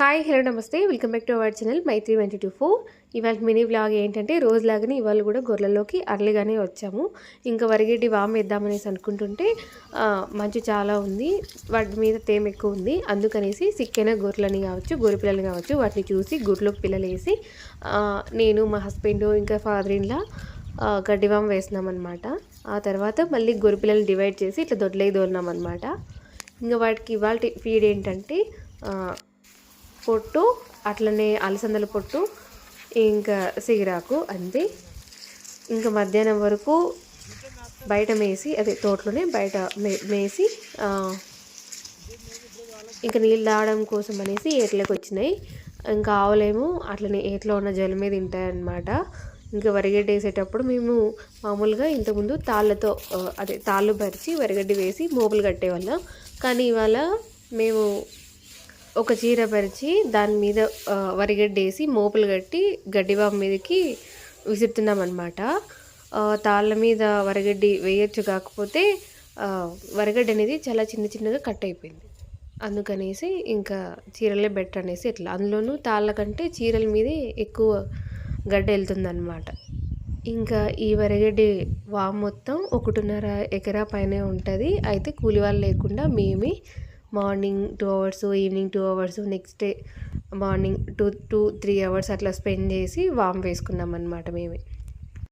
Hi hello నమస్తే. Welcome back to our channel Maithri twenty two four ఇవాళ mini blog ఏంటంటే రోజులాగానే ఇవాళ కూడా గొర్రెల్లోకి అర్లీగానే వచ్చాము. ఇంకా వరిగడ్డి వామ్ వేద్దామనేసి అనుకుంటుంటే మంచు చాలా ఉంది. వాటి మీద తేమ ఎక్కువ ఉంది. అందుకనేసి సిక్కైన గొర్రెలని కావచ్చు గొర్రె పిల్లలు కావచ్చు వాటిని చూసి గుడ్లోకి పిల్లలు వేసి నేను మా హస్బెండ్ ఇంకా ఫాదర్ ఇన్లా గడ్డివాం వేసినామన్నమాట ఆ తర్వాత మళ్ళీ గొర్రె పిల్లల్ని డివైడ్ చేసి ఇట్లా దొడ్లకి దోలినామన్నమాట. ఇంకా వాటికి ఇవాళ ఫీడ్ ఏంటంటే పొట్టు అట్లనే అలసందల పొట్టు ఇంకా సిగిరాకు అంతే ఇంకా మధ్యాహ్నం వరకు బయట మేసి అదే తోటలోనే బయట మే మేసి ఇంకా నీళ్ళు తాగడం కోసం అనేసి ఏట్లోకి వచ్చినాయి. ఇంకా ఆవులేమో అట్లనే ఏట్లో ఉన్న జలం మీద తింటాయన్నమాట ఇంకా వరిగడ్డ వేసేటప్పుడు మేము మామూలుగా ఇంతకుముందు తాళ్ళతో అదే తాళ్ళు పరిచి వరిగడ్డి వేసి మోపులు కట్టేవాళ్ళం. కానీ ఇవాళ మేము ఒక చీర పరిచి దాని మీద ఆ, వరిగడ్డి వేసి మోపులు కట్టి గడ్డివాం మీదకి విసురుతున్నాం అనమాట తాళ్ళ మీద వరగడ్డి వేయచ్చు కాకపోతే ఆ, వరగడ్డి అనేది చాలా చిన్న చిన్నగా కట్ అయిపోయింది. అందుకనేసి ఇంకా చీరలే బెటర్ అనేసి ఇట్లా అందులోనూ తాళ్ళ కంటే చీరల మీదే ఎక్కువ గడ్డ వెళ్తుందన్నమాట. ఇంకా ఈ వరగడ్డి వామ్ మొత్తం ఒకటిన్నర ఎకరా పైనే ఉంటుంది. అయితే కూలి వాళ్ళు లేకుండా మేమే morning two hours evening two hours next day morning two two three hours అట్లా స్పెండ్ చేసి వామ్ వేసుకున్నాం అనమాట మేమే.